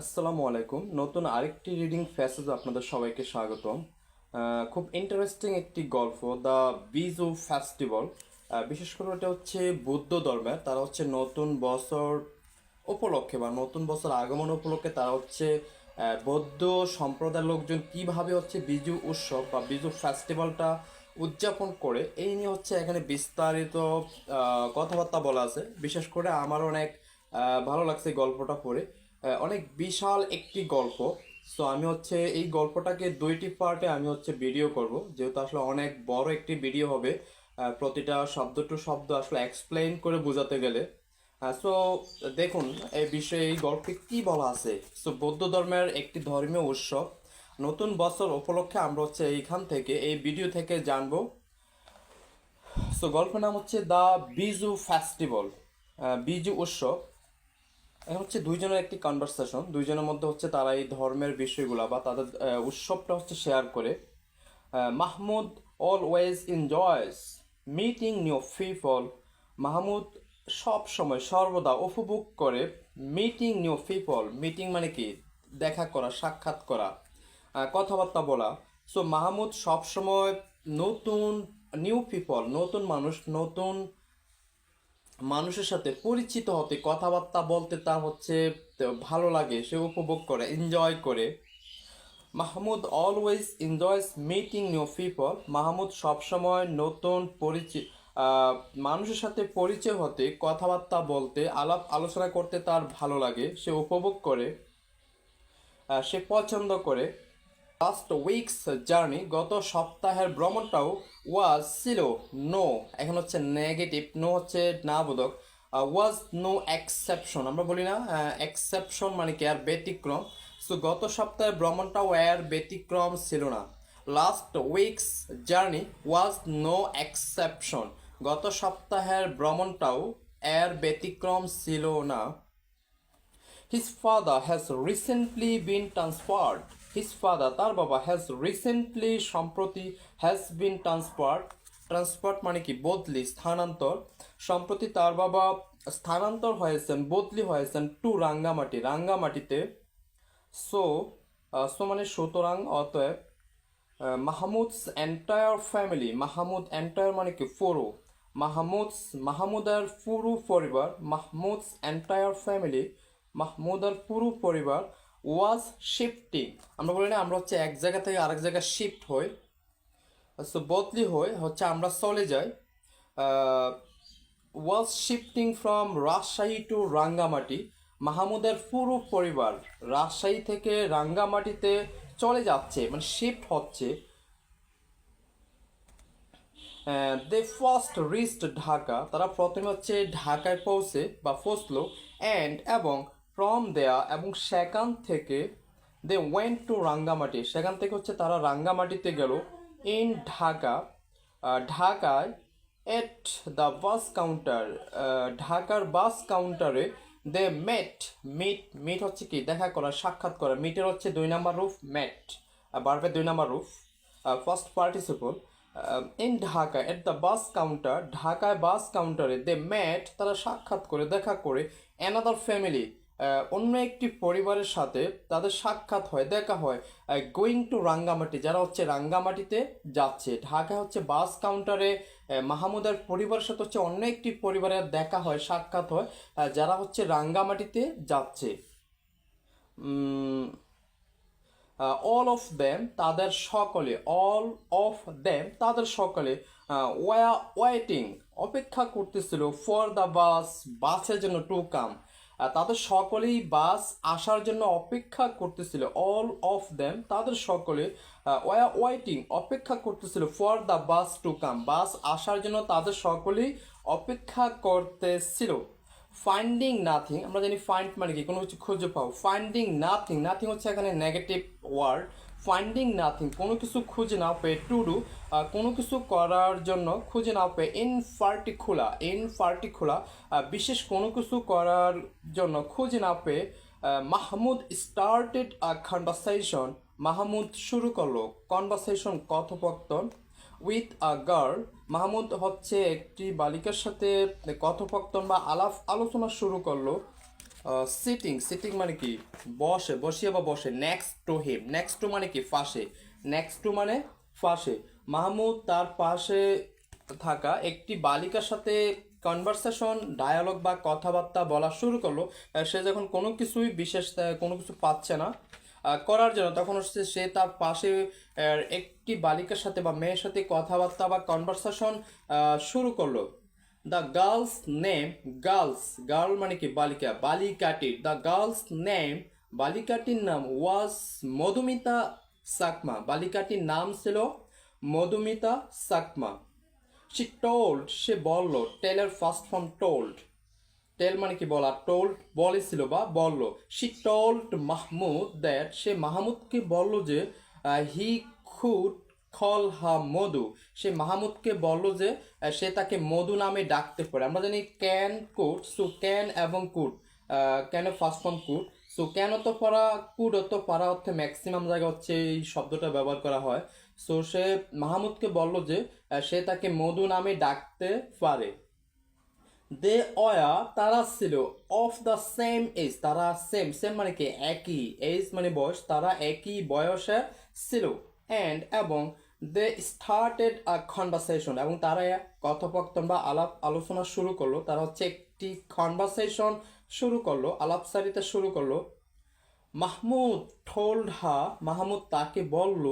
আসসালামু আলাইকুম। নতুন আরেকটি রিডিং ফ্যাসেজ আপনাদের সবাইকে স্বাগতম। খুব ইন্টারেস্টিং একটি গল্প দ্য বিজু ফেস্টিভ্যাল বিশেষ করে এটা হচ্ছে বৌদ্ধ ধর্মের তারা হচ্ছে নতুন বছর উপলক্ষে বা নতুন বছর আগমন উপলক্ষে তারা হচ্ছে বৌদ্ধ সম্প্রদায়ের লোকজন কীভাবে হচ্ছে বিজু উৎসব বা বিজু ফেস্টিভ্যালটা উদযাপন করে, এই নিয়ে হচ্ছে এখানে বিস্তারিত কথাবার্তা বলা আছে। বিশেষ করে আমার অনেক ভালো লাগছে গল্পটা পড়ে। অনেক বিশাল একটি গল্প। সো আমি হচ্ছে এই গল্পটাকে দুইটি পার্টে আমি হচ্ছে ভিডিও করব। যেহেতু আসলে অনেক বড় একটি ভিডিও হবে প্রতিটা শব্দ টু শব্দ আসলে এক্সপ্লেইন করে বোঝাতে গেলে। সো দেখুন, এই বিষয়ে এই গল্পে কী বলা আছে? সো বৌদ্ধ ধর্মের একটি ধর্মীয় উৎসব। নতুন বছর উপলক্ষে আমরা হচ্ছে এইখান থেকে, এই ভিডিও থেকে জানব। সো গল্পের নাম হচ্ছে দ্য বিজু ফেস্টিভ্যাল। বিজু উৎসব। এখন হচ্ছে দুইজনের একটি কনভারসেশন দুইজনের মধ্যে হচ্ছে তারা এই ধর্মের বিষয়গুলো বা তাদের উৎসবটা হচ্ছে শেয়ার করে। Mahmud always enjoys meeting new people Mahmud সব সময় সর্বদা উপভোগ করে মিটিং নিউ পিপল মিটিং মানে কি? দেখা করা, সাক্ষাৎ করা কথাবার্তা বলা। সো মাহমুদ সবসময় নতুন নিউ পিপল নতুন মানুষ, নতুন মানুষের সাথে পরিচিত হতে, কথাবার্তা বলতে তার হচ্ছে ভালো লাগে, সে উপভোগ করে এনজয় করে। Mahmud always enjoys meeting new people Mahmud সবসময় নতুন পরিচিত মানুষের সাথে পরিচয় হতে, কথাবার্তা বলতে, আলাপ আলোচনা করতে তার ভালো লাগে, সে উপভোগ করে সে পছন্দ করে। লাস্ট উইকস জার্নি গত সপ্তাহের ভ্রমণটাও ওয়াজ ছিল নো এখন হচ্ছে নেগেটিভ নো হচ্ছে না বোধক ওয়াজ নো এক্সেপশন আমরা বলি না এক্সেপশন মানে কি? আর ব্যতিক্রম। সো গত সপ্তাহের ভ্রমণটাও এর ব্যতিক্রম ছিল না। Last week's journey was no exception গত সপ্তাহের ভ্রমণটাও এর ব্যতিক্রম ছিল না। His father has recently been transferred. His father, তার বাবা has recently সম্প্রতি has been transferred. ট্রান্সফার মানে কি? বদলি স্থানান্তর। সম্প্রতি তার বাবা স্থানান্তর হয়েছেন বদলি হয়েছেন টু রাঙ্গামাটি রাঙ্গামাটিতে। সো সো মানে সুতরাং অতএব Mahmud's entire family Mahmud entire মানে কি? পুরো। মাহমুদস মাহমুদের পুরো পরিবার মাহমুদস এন্টায়ার ফ্যামিলি মাহমুদের পুরো পরিবার ওয়াজ শিফটিং আমরা বলি না, আমরা হচ্ছে এক জায়গা থেকে আরেক জায়গায় শিফট হই। সো বদলি হই, হচ্ছে আমরা চলে যাই। Was shifting from Rajshahi to Rangamati. মাহমুদের পুরো পরিবার রাজশাহী থেকে রাঙ্গামাটিতে চলে যাচ্ছে মানে শিফট হচ্ছে। They first reached Dhaka. তারা প্রথমে হচ্ছে ঢাকায় পৌঁছে বা পৌঁছলো। অ্যান্ড এবং ফ্রম দেয়া এবং সেখান থেকে দে ওয়েন্ট টু রাঙ্গামাটি। সেখান থেকে হচ্ছে তারা রাঙ্গামাটিতে গেল ইন ঢাকা। ঢাকায় এট দ্য বাস কাউন্টার ঢাকার বাস কাউন্টারে দে মেট মিট মিট হচ্ছে কি? দেখা করা, সাক্ষাৎ করা। মিটের হচ্ছে দুই নাম্বার রুফ মেট বারবে দুই number roof past participle in Dhaka at the bus counter ঢাকায় বাস কাউন্টারে দে মেট তারা সাক্ষাৎ করে, দেখা করে অ্যানাদার ফ্যামিলি অন্য একটি পরিবারের সাথে তাদের সাক্ষাৎ হয়, দেখা হয়। গোয়িং টু রাঙ্গামাটি, যারা হচ্ছে রাঙ্গামাটিতে যাচ্ছে। ঢাকায় হচ্ছে বাস কাউন্টারে মাহমুদের পরিবারের সাথে হচ্ছে অন্য একটি পরিবারের দেখা হয়, সাক্ষাৎ হয় যারা হচ্ছে রাঙ্গামাটিতে যাচ্ছে। অল অফ দেম তাদের সকলে অল অফ দেম তাদের সকলে ওয়া ওয়েটিং অপেক্ষা করতেছিল ফর দ্য বাস বাসের জন্য টু কাম তাদের সকলেই বাস আসার জন্য অপেক্ষা করতেছিল অল অফ দেম তাদের সকলে ওয়া ওয়েটিং অপেক্ষা করতেছিল for the bus to come bus আসার জন্য তাদের সকলেই অপেক্ষা করতেছিল। ফাইন্ডিং নাথিং আমরা জানি ফাইন্ড মানে কি? কোনো কিছু খুঁজে পাবো ফাইন্ডিং নাথিং নাথিং হচ্ছে এখানে নেগেটিভ ওয়ার্ড ফাইন্ডিং নাথিং কোনো কিছু খুঁজে না পেয়ে টু ডু কোনো কিছু করার জন্য খুঁজে না পেয়ে ইন পার্টিকুলার ইন পার্টিকুলার বিশেষ কোনো কিছু করার জন্য খুঁজে না পেয়ে Mahmud started a conversation Mahmud শুরু করল কনভারসেশন কথোপকথন উইথ আ গার্ল মাহমুদ হচ্ছে একটি বালিকার সাথে কথোপকথন বা আলাপ আলোচনা শুরু করল সিটিং সিটিং মানে কি? বসে, বসিয়ে বা বসে। Next to him next to মানে কি? পাশে। নেক্সট টু মানে পাশে। মাহমুদ তার পাশে থাকা একটি বালিকার সাথে কনভারসেশন ডায়ালগ বা কথাবার্তা বলা শুরু করল। সে যখন কোনো কিছুই বিশেষ কোনো কিছু পাচ্ছে না করার জন্য তখন হচ্ছে সে তার পাশে একটি বালিকার সাথে বা মেয়ের সাথে কথাবার্তা বা কনভারসেশন শুরু করল। The girl's name girl's girl মানে কি? বালিকা। বালিকাটির। দ্য গার্লস নেম বালিকাটির নাম ওয়াজ মধুমিতা সাকমা। বালিকাটির নাম ছিল মধুমিতা সাকমা। সে টোল্ড সে বলল টেলের ফার্স্ট ফর্ম টোল্ড টেল মানে কি বলা? টোল্ড বলেছিল বা বলল। সি টোল্ড মাহমুদ দ্যাট সে মাহমুদকে বলল যে হি খুড খল হা মধু। সে মাহমুদকে বলল যে সে তাকে মধু নামে ডাকতে পারে। আমরা জানি ক্যান কুড সো ক্যান এবং could can past form could so can অত পারা কুড অত পারা অর্থে ম্যাক্সিমাম জায়গা হচ্ছে এই শব্দটা ব্যবহার করা হয়। সো সে মাহমুদকে বলল যে সে তাকে মধু নামে ডাকতে পারে। দে অয়া, তারা ছিল অফ দ্য সেম এজ তারা সেম সেম মানে কি? একই এজ মানে বয়স, তারা একই বয়সে ছিল। অ্যান্ড এবং দে স্টার্টেড আ কনভারসেশন এবং তারা কথোপকথন বা আলাপ আলোচনা শুরু করল। তারা হচ্ছে একটি কনভারসেশন শুরু করল আলাপসারিতা শুরু করল। মাহমুদ টোল্ড হা মাহমুদ তাকে বলল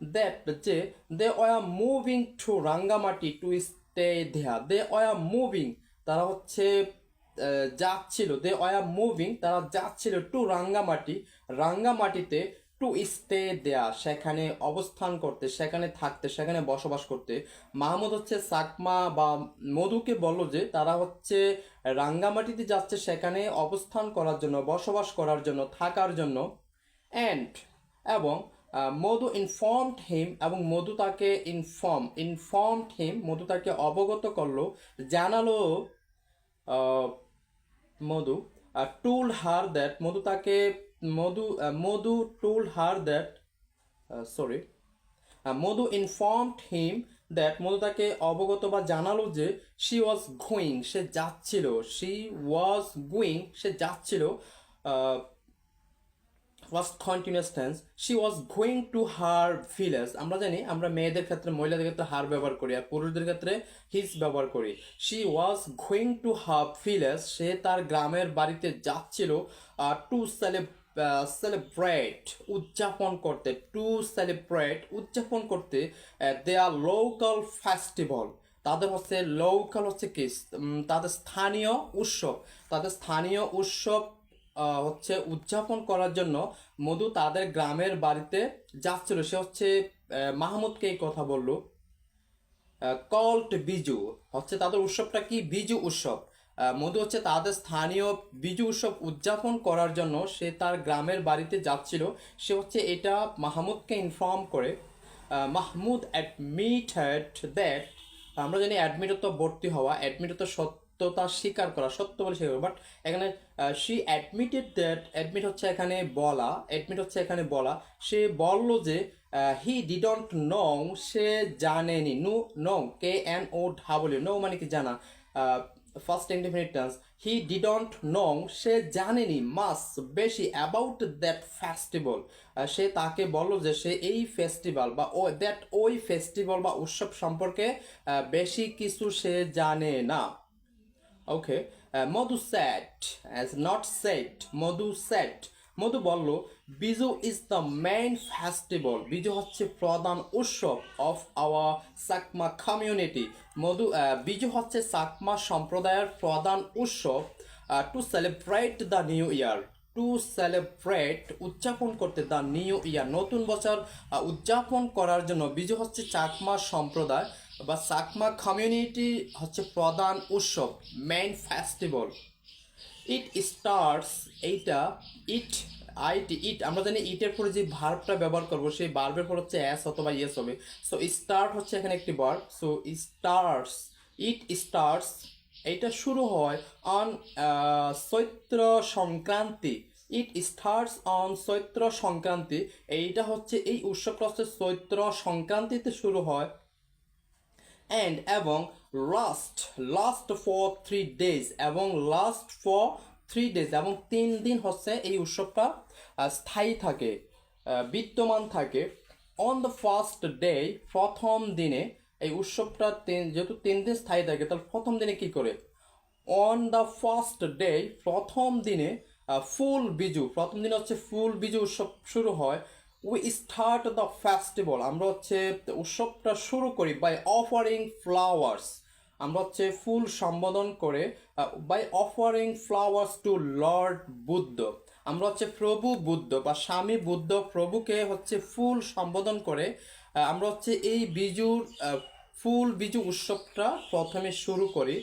দ্যাট যে they were moving to Rangamati to stay there they were moving তারা হচ্ছে যাচ্ছিল। দে ওয়া মুভিং তারা যাচ্ছিল টু রাঙ্গামাটি। রাঙ্গামাটিতে টু স্টে দেয়া, সেখানে অবস্থান করতে, সেখানে থাকতে, সেখানে বসবাস করতে। মাহমুদ হচ্ছে সাকমা বা মধুকে বলল যে, তারা হচ্ছে রাঙ্গামাটিতে যাচ্ছে সেখানে অবস্থান করার জন্য, বসবাস করার জন্য, থাকার জন্য। অ্যান্ড এবং মধু ইনফর্মড হিম এবং মধু তাকে ইনফর্ম ইনফর্মড হিম মধু তাকে অবগত করল, জানালো মধু টুল হার দ্যাট মধু তাকে Madhu ah, Madhu told her that sorry Madhu informed him that Madhu তাকে অবগত বা জানালো যে শি ওয়াজ গোয়িং সে যাচ্ছিল শি ওয়াজ গোয়িং সে যাচ্ছিল past continuous tense she was going to her village আমরা জানি আমরা মেয়েদের ক্ষেত্রে মহিলাদের ক্ষেত্রে হার ব্যবহার করি আর পুরুষদের ক্ষেত্রে হিজ ব্যবহার করি। She was going to her village সে তার গ্রামের বাড়িতে যাচ্ছিল টু সেলিব সেলিব্রেট উদযাপন করতে টু সেলিব্রেট উদযাপন করতে দেয়ার লোকাল ফেস্টিভ্যাল তাদের হচ্ছে লোকাল হচ্ছে কি? তাদের স্থানীয় উৎসব। তাদের স্থানীয় উৎসব হচ্ছে উদযাপন করার জন্য মধু তাদের গ্রামের বাড়িতে যাচ্ছিল। সে হচ্ছে মাহমুদকে এই কথা বলল। কল্ট বিজু। হচ্ছে তাদের উৎসবটা কি? বিজু উৎসব। মধু হচ্ছে তাদের স্থানীয় বিজু উৎসব উদযাপন করার জন্য সে তার গ্রামের বাড়িতে যাচ্ছিল। সে হচ্ছে এটা মাহমুদকে ইনফর্ম করে মাহমুদ অ্যাডমিটেড দ্যাট আমরা জানি অ্যাডমিট তো ভর্তি হওয়া অ্যাডমিট তো সত্যতা স্বীকার করা, সত্য বলে স্বীকার বাট এখানে শি অ্যাডমিটেড দ্যাট অ্যাডমিট হচ্ছে এখানে বলা অ্যাডমিট হচ্ছে এখানে বলা, সে বলল যে হি ডিডন্ট নং সে জানেনি, know, know, K, N, O double know মানে কি জানা past indefinite tense he didn't know সে জানেনি মাস বেশি অ্যাবাউট দ্যাট ফেস্টিভ্যাল সে তাকে বলল যে সে এই ফেস্টিভ্যাল বা ও দ্যাট ওই ফেস্টিভ্যাল বা উৎসব সম্পর্কে বেশি কিছু সে জানে না। Okay Madhu said as not said Madhu said Madhu বলল, Biju is the main festival Biju হচ্ছে প্রধান উৎসব of our Chakma community Madhu Biju হচ্ছে সাকমা সম্প্রদায়ের প্রধান উৎসব to celebrate the new year to celebrate উদযাপন করতে দ্য নিউ ইয়ার নতুন বছর উদযাপন করার জন্য বিজু হচ্ছে চাকমা সম্প্রদায় বা চাকমা কমিউনিটি হচ্ছে প্রধান উৎসব মেইন ফেস্টিভ্যাল ইট স্টার্টস এইটা ইট আইট ইট আমরা জানি ইটের পরে যে ভার্বটা ব্যবহার করব, সেই ভার্বের পর হচ্ছে অ্যাস অথবা ইয়েস হবে। সো স্টার্ট হচ্ছে এখানে একটি verb so starts it starts এইটা শুরু হয় on Chaitra Sankranti. It starts on Chaitra Sankranti, এইটা হচ্ছে এই উৎসবটা হচ্ছে চৈত্র সংক্রান্তিতে শুরু হয়। অ্যান্ড এবং last last for three days এবং লাস্ট ফর থ্রি ডেজ এবং তিন দিন হচ্ছে এই উৎসবটা স্থায়ী থাকে বিদ্যমান থাকে। অন দ্য ফার্স্ট ডে প্রথম দিনে এই উৎসবটা তিন, যেহেতু তিন দিন স্থায়ী থাকে, তাহলে প্রথম দিনে কি করে? অন দ্য ফার্স্ট ডে প্রথম দিনে ফুল বিজু, প্রথম দিনে হচ্ছে ফুল বিজু উৎসব শুরু হয়। উই স্টার্ট দ্য ফেস্টিভ্যাল আমরা হচ্ছে উৎসবটা শুরু করি বাই অফারিং ফ্লাওয়ার্স আমরা হচ্ছে ফুল সম্বোধন করে by offering flowers to lord Buddha. আমরা হচ্ছে প্রভু বুদ্ধ বা স্বামী বুদ্ধ, প্রভুকে হচ্ছে ফুল সম্বোধন করে আমরা হচ্ছে এই বিজুর ফুল বিজু উৎসবটা প্রথমে শুরু করি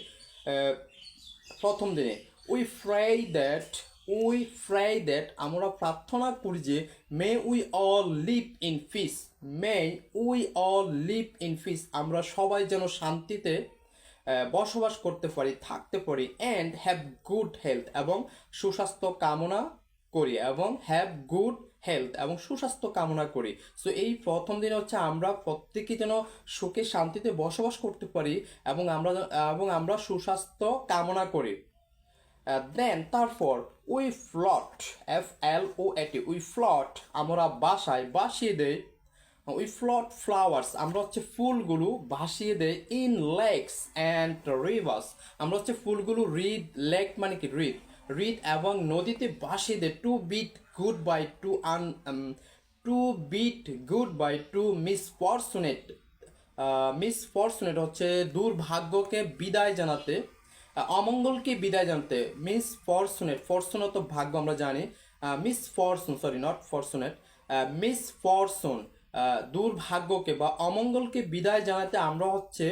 প্রথম দিনে। We pray that we pray that আমরা প্রার্থনা করি যে may we all live in peace may we all live in peace আমরা সবাই যেন শান্তিতে বসবাস করতে পারি, থাকতে পারি অ্যান্ড হ্যাভ গুড হেলথ এবং সুস্বাস্থ্য কামনা করি এবং হ্যাভ গুড হেলথ এবং সুস্বাস্থ্য কামনা করি। সো এই প্রথম দিনে হচ্ছে আমরা প্রত্যেকে যেন সুখে, শান্তিতে বসবাস করতে পারি এবং আমরা এবং আমরা সুস্বাস্থ্য কামনা করি। দেন তারপর উই ফ্লট এফ এল ও এটি উই ফ্লট আমরা বাসায় বাসিয়ে দেই, উই ফ্লট ফ্লাওয়ার্স, আমরা হচ্ছে ফুলগুলো ভাসিয়ে দেয় ইন লেকস অ্যান্ড রিভার্স আমরা হচ্ছে ফুলগুলো রিড লেক মানে কি রিড রিড এবং নদীতে ভাসিয়ে দেয় to bid goodbye to An to bid goodbye to misfortunate misfortunate হচ্ছে দুর্ভাগ্যকে বিদায় জানাতে অমঙ্গলকে বিদায় জানতে মিস ফরচুনেট তো ভাগ্য আমরা জানি misfortune sorry not fortunate misfortune দুর্ভাগ্যকে বা অমঙ্গলকে বিদায় জানাতে আমরা হচ্ছে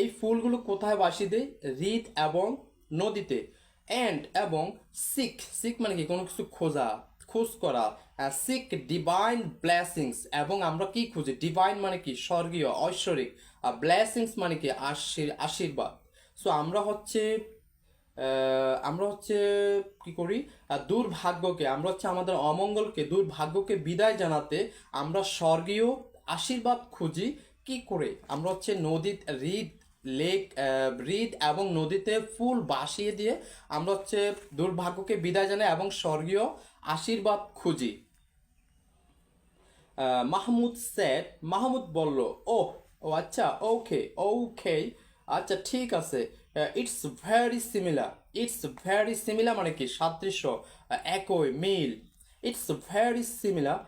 এই ফুলগুলো কোথায় বাসি দেই? হৃদ এবং নদীতে। অ্যান্ড এবং সিক সিক মানে কি? কোনো কিছু খোঁজা, খোঁজ করা। সিক ডিভাইন ব্লেসিংস এবং আমরা কি খুঁজি? ডিভাইন মানে কি? স্বর্গীয়, ঐশ্বরিক। ব্লেসিংস মানে কি? আশীর, আশীর্বাদ। সো আমরা হচ্ছে আমরা হচ্ছে কি করি? দুর্ভাগ্যকে, আমরা হচ্ছে আমাদের অমঙ্গলকে, দুর্ভাগ্যকে বিদায় জানাতে আমরা স্বর্গীয় আশীর্বাদ খুঁজি কি করে? আমরা হচ্ছে নদী হৃদ, লেক হৃদ এবং নদীতে ফুল বাসিয়ে দিয়ে আমরা হচ্ছে দুর্ভাগ্যকে বিদায় জানাই এবং স্বর্গীয় আশীর্বাদ খুঁজি। মাহমুদ স্যার মাহমুদ বলল ও ও আচ্ছা ওকে ওকে আচ্ছা ঠিক আছে। It's very similar it's very similar মানে কি? সাদৃশ্য। একই, মিল। ইটস ভেরি সিমিলার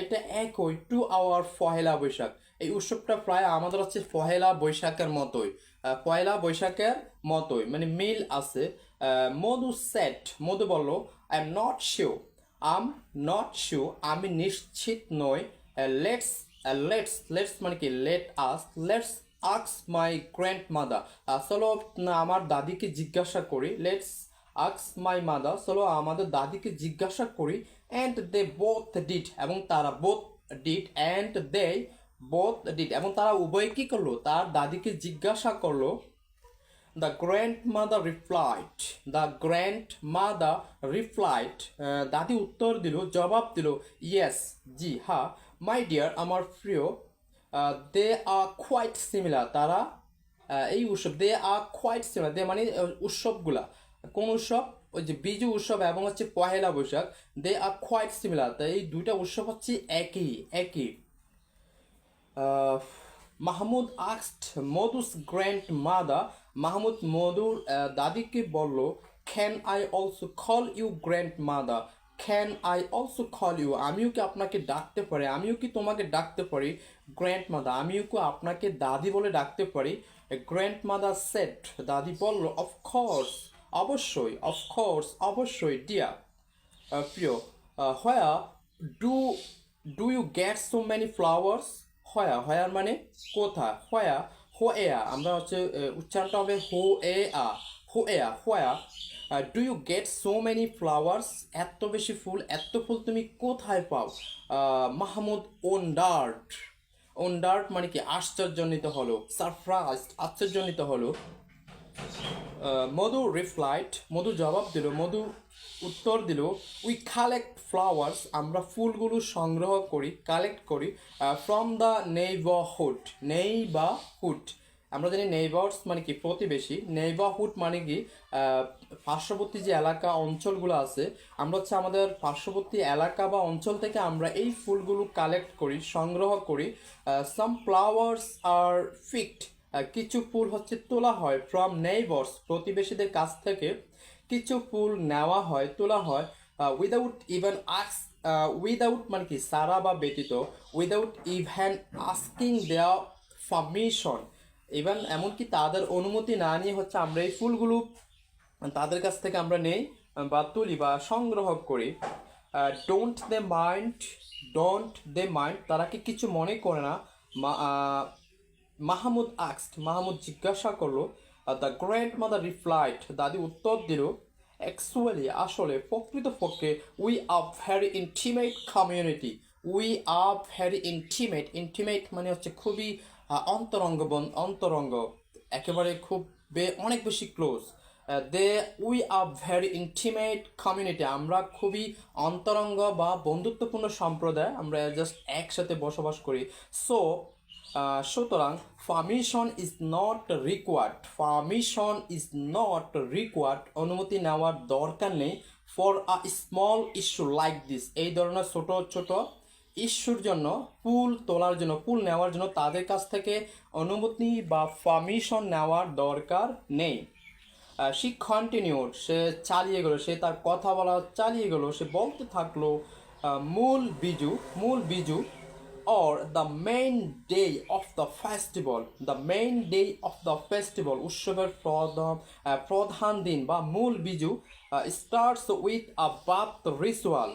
এটা একই টু আওয়ার পহেলা বৈশাখ। এই উৎসবটা প্রায় আমাদের হচ্ছে পহেলা বৈশাখের মতোই। পয়লা বৈশাখের মতোই। মানে মিল আছে। মধু সেট মধু বলল I am not sure I'm not sure আমি নিশ্চিত নই। লেটস লেটস লেটস মানে কি? লেট আস লেটস আক্স মাই গ্র্যান্ড মাদার চলো আমার দাদিকে জিজ্ঞাসা করি লেটস আক্স মাই মাদার চলো আমাদের দাদিকে জিজ্ঞাসা করি অ্যান্ড দে বোথ ডিড এবং তারা both did and they both did এবং তারা উভয় কি করল তার দাদিকে জিজ্ঞাসা করল the The grandmother replied. The grandmother replied. আহ, দাদি উত্তর দিল জবাব দিল ইয়েস জি হ্যাঁ মাই ডিয়ার আমার প্রিয় দে আর কোয়াইট সিমিলার তারা এই উৎসব দে আর কোয়াইট সিমিলার দে মানে আহ, উৎসবগুলা। কোন উৎসব? ওই যে বিজু উৎসব এবং হচ্ছে Pohela Boishakh they are quite similar তাই এই দুইটা উৎসব হচ্ছে একই একই। Uh, মাহমুদ আক্সড মধুস গ্র্যান্ড মাদার মাহমুদ মধুর আহ, দাদিকে বলল can I also call you grandmother can I also call you আমিও কি আপনাকে ডাকতে পারি? আমিও কি তোমাকে ডাকতে পারি? গ্র্যান্ড মাদার আমিও কি আপনাকে দাদি বলে ডাকতে পারি? গ্র্যান্ড মাদার সেট দাদি বলল অফকোর্স অবশ্যই অফকোর্স অবশ্যই uh, প্রিয় where do do you get so many flowers where where মানে কোথা হয়া হো এয়া আমরা হচ্ছে উচ্চারণটা হবে হো এ আ হো এয়া where. Do you get so many flowers এত বেশি ফুল, এত ফুল তুমি কোথায় পাও? মাহমুদ ওন্ডার্ট ওন্ডার্ট মানে কি? আশ্চর্যজনিত হলো সারপ্রাইজ আশ্চর্যজনিত হলো। মধু রিপ্লাইড মধু জবাব দিল, মধু উত্তর দিল উই কালেক্ট ফ্লাওয়ার্স আমরা ফুলগুলো সংগ্রহ করি কালেক্ট করি ফ্রম দ্য নেইবারহুড নেইবারহুড আমরা জানি নেইবার্স মানে কি প্রতিবেশী। নেইবারহুড মানে কি পার্শ্ববর্তী যে এলাকা অঞ্চলগুলো আছে, আমরা হচ্ছে আমাদের পার্শ্ববর্তী এলাকা বা অঞ্চল থেকে আমরা এই ফুলগুলো কালেক্ট করি, সংগ্রহ করি। সাম ফ্লাওয়ার্স আর ফিক্ট কিছু ফুল হচ্ছে তোলা হয় ফ্রম নেইবার্স প্রতিবেশীদের কাছ থেকে কিছু ফুল নেওয়া হয়, তোলা হয় উইদাউট ইভেন আক্স উইদাউট মানে কি সারা বা ব্যতীত উইদাউট ইভেন আস্কিং দেওয়া পারমিশন ইভেন এমনকি তাদের অনুমতি না নিয়ে হচ্ছে আমরা এই ফুলগুলো তাদের কাছ থেকে আমরা নেই বা তুলি বা সংগ্রহ করি। Don't they mind don't they mind তারা কি কিছু মনে করে না? মাহমুদ আক্সড মাহমুদ জিজ্ঞাসা করল দ্য গ্র্যান্ড মাদার রিপ্লাইড দাদি উত্তর দিল অ্যাকচুয়ালি আসলে প্রকৃত প্রকৃতপক্ষে we are very intimate community we are very intimate intimate মানে হচ্ছে খুবই অন্তরঙ্গ বন- অন্তরঙ্গ, একেবারে খুব বে- অনেক বেশি close they we are very intimate community আমরা খুবই অন্তরঙ্গ বা বন্ধুত্বপূর্ণ সম্প্রদায়, আমরা জাস্ট একসাথে বসবাস করি। সো সুতরাং permission is not required permission is not required অনুমতি নেওয়ার দরকার নেই for a small issue like this এই ধরনের ছোট ছোট ইস্যুর জন্য, পুল তোলার জন্য, পুল নেওয়ার জন্য তাদের কাছ থেকে অনুমতি বা পারমিশন নেওয়ার দরকার নেই। সে কন্টিনিউড সে চালিয়ে গেল, সে তার কথা বলা চালিয়ে গেল, সে বলতে থাকল মূল বিজু মূল Biju or the main day of the festival the main day of the festival উৎসবের প্রধান প্রধান দিন বা মূল Biju starts with a bath ritual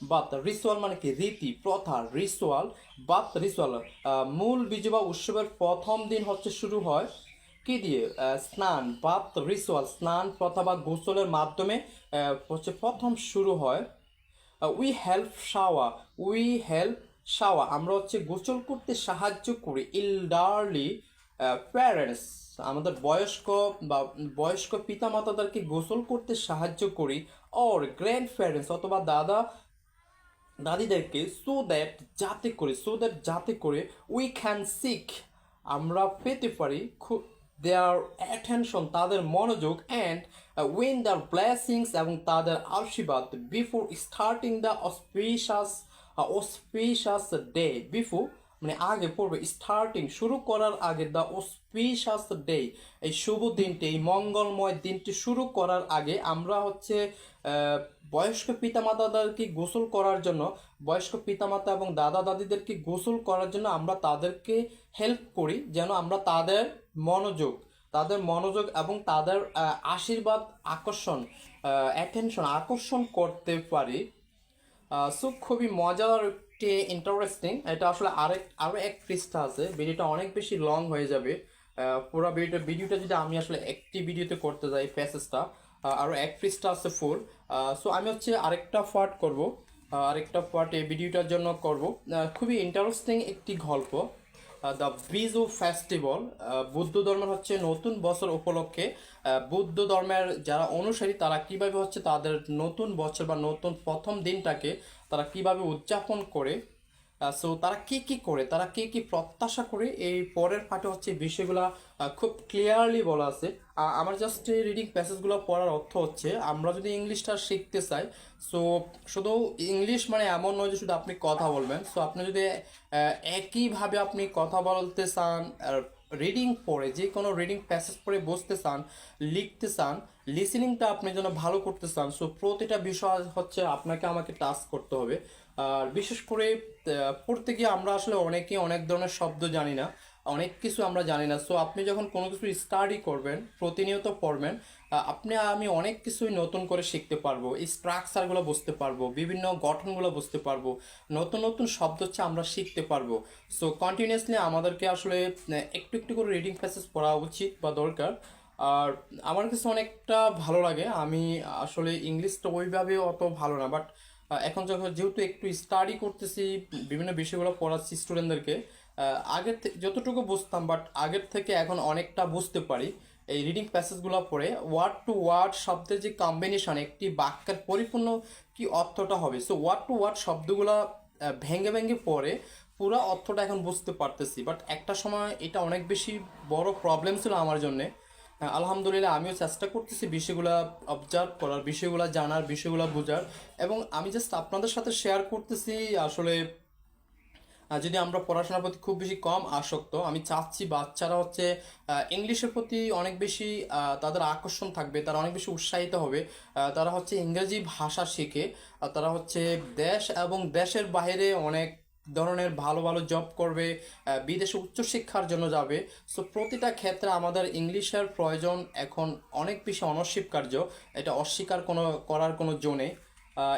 bath ritual মানে কি? রীতি, প্রথা রিচুয়াল বাত রিচুয়াল মূল বিজু বা উৎসবের প্রথম দিন হচ্ছে শুরু হয় কি দিয়ে? স্নান। বাত রিচুয়াল স্নান, প্রথা বা গোসলের মাধ্যমে হচ্ছে প্রথম শুরু হয়। We help shower we help shower আমরা হচ্ছে গোসল করতে সাহায্য করি ইলডারলি প্যারেন্টস আমাদের বয়স্ক বা বয়স্ক পিতামাতাদেরকে গোসল করতে সাহায্য করি। অর গ্র্যান্ড প্যারেন্টস অথবা দাদা দাদিদেরকে সো দ্যাট যাতে করে সো দ্যাট যাতে করে উই ক্যান সিক আমরা পেতে পারি দেয়ার অ্যাটেনশন তাদের মনোযোগ অ্যান্ড উইন দ্য ব্লেসিংস এবং তাদের আশীর্বাদ before starting the auspicious auspicious day before মানে আগে পড়বে স্টার্টিং শুরু করার আগে দ্য অসপিশাস ডে এই শুভ দিনটি, এই মঙ্গলময় দিনটি শুরু করার আগে আমরা হচ্ছে বয়স্ক পিতামাতাদেরকে গোসল করার জন্য, বয়স্ক পিতামাতা এবং দাদা দাদিদেরকে গোসল করার জন্য আমরা তাদেরকে হেল্প করি যেন আমরা তাদের মনোযোগ তাদের মনোযোগ এবং তাদের আশীর্বাদ, আকর্ষণ অ্যাটেনশন আকর্ষণ করতে পারি। সো খুবই মজার একটি ইন্টারেস্টিং এটা আসলে আরেক আরও এক পৃষ্ঠা আছে ভিডিওটা অনেক বেশি লং হয়ে যাবে। পুরো ভিডিওটা ভিডিওটা যদি আমি আসলে একটি ভিডিওতে করতে যাই প্যাসেজটা আরও এক পৃষ্ঠা আছে ফুল সো আমি হচ্ছে আরেকটা পার্ট করব। আরেকটা পার্ট এই ভিডিওটার জন্য করব। খুবই ইন্টারেস্টিং একটি গল্প দ্য বিজু ফেস্টিভ্যাল বুদ্ধ ধর্মের হচ্ছে নতুন বছর উপলক্ষে বুদ্ধ ধর্মের যারা অনুসারী, তারা কীভাবে হচ্ছে তাদের নতুন বছর বা নতুন প্রথম দিনটাকে তারা কীভাবে উদযাপন করে সো তারা কি কি করে, তারা কি কি প্রত্যাশা করে, এই পরের পাঠে হচ্ছে বিষয়গুলো খুব ক্লিয়ারলি বলা আছে। আমার জাস্ট রিডিং প্যাসেজগুলো পড়ার অর্থ হচ্ছে, আমরা যদি ইংলিশটা শিখতে চাই সো শুধু ইংলিশ মানে এমন নয় যে শুধু আপনি কথা বলবেন সো আপনি যদি একইভাবে আপনি কথা বলতে চান রিডিং পড়ে, যে কোনো রিডিং প্যাসেজ পড়ে বসতে চান, লিখতে চান লিসেনিংটা আপনি যেন ভালো করতে চান সো প্রতিটা বিষয় হচ্ছে আপনাকে আমাকে টাস্ক করতে হবে। আর বিশেষ করে পড়তে গিয়ে আমরা আসলে অনেকে অনেক ধরনের শব্দ জানি না, অনেক কিছু আমরা জানি না সো আপনি যখন কোনো কিছু স্টাডি করবেন, প্রতিনিয়ত পড়বেন আপনি, আমি অনেক কিছুই নতুন করে শিখতে পারব। স্ট্রাকচারগুলো বুঝতে পারব, বিভিন্ন গঠনগুলো বুঝতে পারব, নতুন নতুন শব্দ হচ্ছে আমরা শিখতে পারব। সো কন্টিনিউয়াসলি আমাদেরকে আসলে একটু একটু করে রিডিং প্যাসেজ পড়া উচিত বা দরকার। আর আমার কাছে অনেকটা ভালো লাগে। আমি আসলে ইংলিশটা ওইভাবে অত ভালো না বাট এখন যখন, যেহেতু একটু স্টাডি করতেছি, বিভিন্ন বিষয়গুলো পড়াচ্ছি স্টুডেন্টদেরকে আগের যতটুকু বুঝতাম বাট আগের থেকে এখন অনেকটা বুঝতে পারি। এই রিডিং প্যাসেজগুলো পড়ে ওয়ার্ড টু ওয়ার্ড শব্দের যে কম্বিনেশন একটি বাক্যের পরিপূর্ণ কি অর্থটা হবে? সো ওয়ার্ড টু ওয়ার্ড শব্দগুলো ভেঙে ভেঙে পড়ে পুরো অর্থটা এখন বুঝতে পারতেছি। বাট একটা সময় এটা অনেক বেশি বড় প্রবলেম ছিল আমার জন্যে। আলহামদুলিল্লাহ আমিও চেষ্টা করতেছি বিষয়গুলো অবজার্ভ করার, বিষয়গুলো জানার, বিষয়গুলো বোঝার। এবং আমি জাস্ট আপনাদের সাথে শেয়ার করতেছি আসলে যদি আমরা পড়াশোনার প্রতি খুব বেশি কম আসক্ত, আমি চাচ্ছি বাচ্চারা হচ্ছে ইংলিশের প্রতি অনেক বেশি তাদের আকর্ষণ থাকবে, তারা অনেক বেশি উৎসাহিত হবে। তারা হচ্ছে ইংরেজি ভাষা শিখে তারা হচ্ছে দেশ এবং দেশের বাইরে অনেক ধরনের ভালো ভালো জব করবে বিদেশে উচ্চশিক্ষার জন্য যাবে। সো প্রতিটা ক্ষেত্রে আমাদের ইংলিশের প্রয়োজন এখন অনেক বেশি অনস্বীকার্য, এটা অস্বীকার কোনো, করার কোনো জো নেই।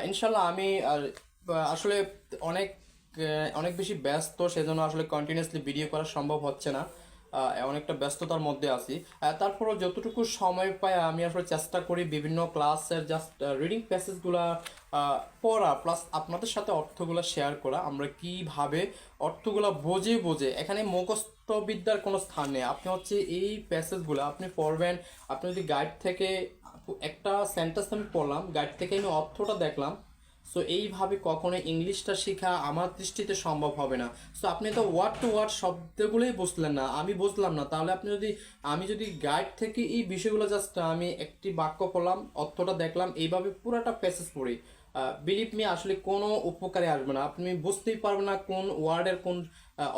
ইনশাল্লাহ আমি আসলে অনেক অনেক বেশি ব্যস্ত, সেজন্য আসলে কন্টিনিউয়াসলি ভিডিও করা সম্ভব হচ্ছে না। অনেকটা ব্যস্ততার মধ্যে আছি। তারপরও যতটুকু সময় পাই, আমি আসলে চেষ্টা করি বিভিন্ন ক্লাসের জাস্ট রিডিং প্যাসেজগুলা পড়া প্লাস আপনাদের সাথে অর্থগুলো শেয়ার করা, আমরা কীভাবে অর্থগুলো বোঝে বোঝে, এখানে মুখস্থ বিদ্যার কোনো স্থান নেই। আপনি হচ্ছে এই প্যাসেজগুলো আপনি পড়বেন, আপনি যদি গাইড থেকে একটা সেন্টেন্স আমি পড়লাম গাইড থেকে আমি অর্থটা দেখলাম সো এইভাবে কখনো ইংলিশটা শেখা আমার দৃষ্টিতে সম্ভব হবে না। সো আপনি তো ওয়ার্ড টু ওয়ার্ড শব্দগুলোই বুঝলেন না। আমি বুঝলাম না। তাহলে আপনি যদি, আমি যদি গাইড থেকে এই বিষয়গুলো জাস্ট আমি একটি বাক্য পড়লাম, অর্থটা দেখলাম, এইভাবে পুরাটা প্যাসেজ পড়ি। বিলিভ মি আসলে কোনো উপকারে আসবে না। আপনি বুঝতেই পারবেন না কোন ওয়ার্ডের কোন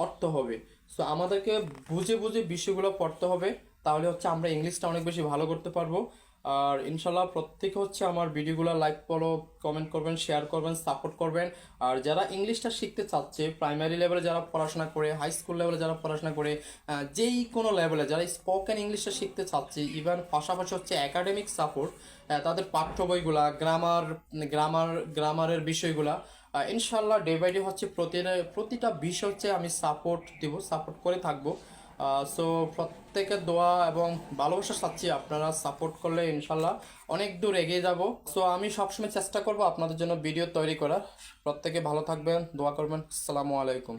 অর্থ হবে। সো আমাদেরকে বুঝে বুঝে বিষয়গুলো পড়তে হবে। তাহলে হচ্ছে আমরা ইংলিশটা অনেক বেশি ভালো করতে পারব। আর ইনশাল্লাহ প্রত্যেকে হচ্ছে আমার ভিডিওগুলো লাইক ফলো কমেন্ট করবেন শেয়ার করবেন সাপোর্ট করবেন। আর যারা ইংলিশটা শিখতে চাচ্ছে প্রাইমারি লেভেলে যারা পড়াশোনা করে হাই স্কুল লেভেলে যারা পড়াশোনা করে যেই কোনো লেভেলে যারা স্পোকেন ইংলিশটা শিখতে চাচ্ছে ইভেন পাশাপাশি হচ্ছে একাডেমিক সাপোর্ট তাদের পাঠ্য বইগুলা গ্রামার গ্রামার গ্রামারের বিষয়গুলা ইনশাল্লাহ ডে বাই ডে হচ্ছে প্রতিটা প্রতিটা বিষয় হচ্ছে আমি সাপোর্ট দিব সাপোর্ট করে থাকব। সো প্রত্যেকের দোয়া এবং ভালোবাসা চাচ্ছি আপনারা সাপোর্ট করলে ইনশাল্লাহ অনেক দূর এগিয়ে যাব। সো আমি সবসময় চেষ্টা করব আপনাদের জন্য ভিডিও তৈরি করার। প্রত্যেকে ভালো থাকবেন, দোয়া করবেন। আসসালামু আলাইকুম।